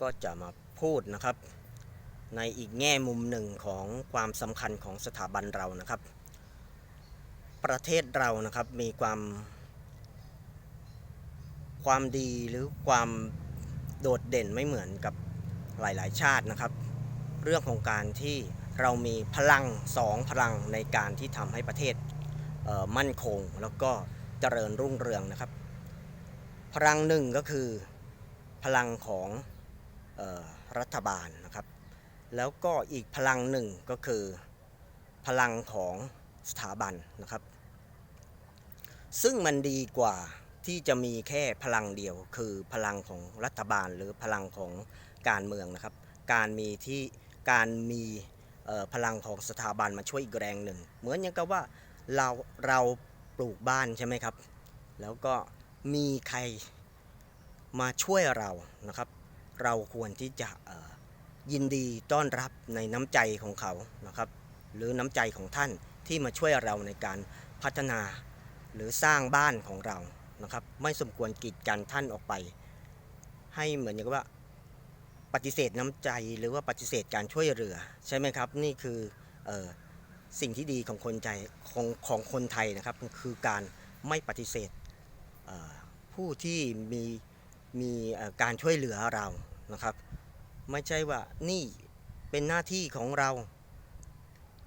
ก็จะมาพูดนะครับ ในอีกแง่มุมหนึ่งของความสำคัญของสถาบันเรานะครับ ประเทศเรานะครับมีความความดีหรือความโดดเด่นไม่เหมือนกับหลาย ๆ ชาตินะครับ เรื่องของการที่เรามีพลังสองพลังในการที่ทำให้ประเทศเมั่นคง แล้วก็เจริญรุ่งเรืองนะครับ พลังหนึ่งก็คือพลังของ รัฐบาลนะครับ แล้วก็อีกพลังหนึ่งก็คือพลังของสถาบันนะครับ ซึ่งมันดีกว่าที่จะมีแค่พลังเดียว คือพลังของรัฐบาลหรือพลังของการเมืองนะครับ การมีที่การมีพลังของสถาบันมาช่วยอีกแรงหนึ่ง เหมือนอย่างกับว่าเราเราปลูกบ้านใช่ไหมครับ แล้วก็มีใครมาช่วยเรานะครับ เราควรที่จะยินดีต้อนรับในน้ำใจของเขานะครับ หรือน้ำใจของท่านที่มาช่วยเราในการพัฒนาหรือสร้างบ้านของเรานะครับ ไม่สมควรกีดกันท่านออกไป ให้เหมือนอย่างกับว่าปฏิเสธน้ำใจหรือว่าปฏิเสธการช่วยเหลือใช่ไหมครับ นี่คือออสิ่งที่ดีของคนใจของของคนไทยนะครับ คือการไม่ปฏิเสธผู้ที่มี มีการช่วยเหลือเรานะครับ ไม่ใช่ว่านี่เป็นหน้าที่ของเรา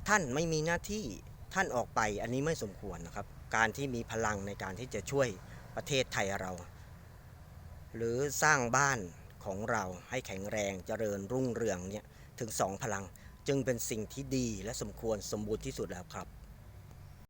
ท่านไม่มีหน้าที่ท่านออกไปอันนี้ไม่สมควรนะครับ การที่มีพลังในการที่จะช่วยประเทศไทยเรา หรือสร้างบ้านของเราให้แข็งแรงเจริญรุ่งเรืองเนี่ยถึงสองพลังจึงเป็นสิ่งที่ดีและสมควรสมบูรณ์ที่สุดแล้วครับ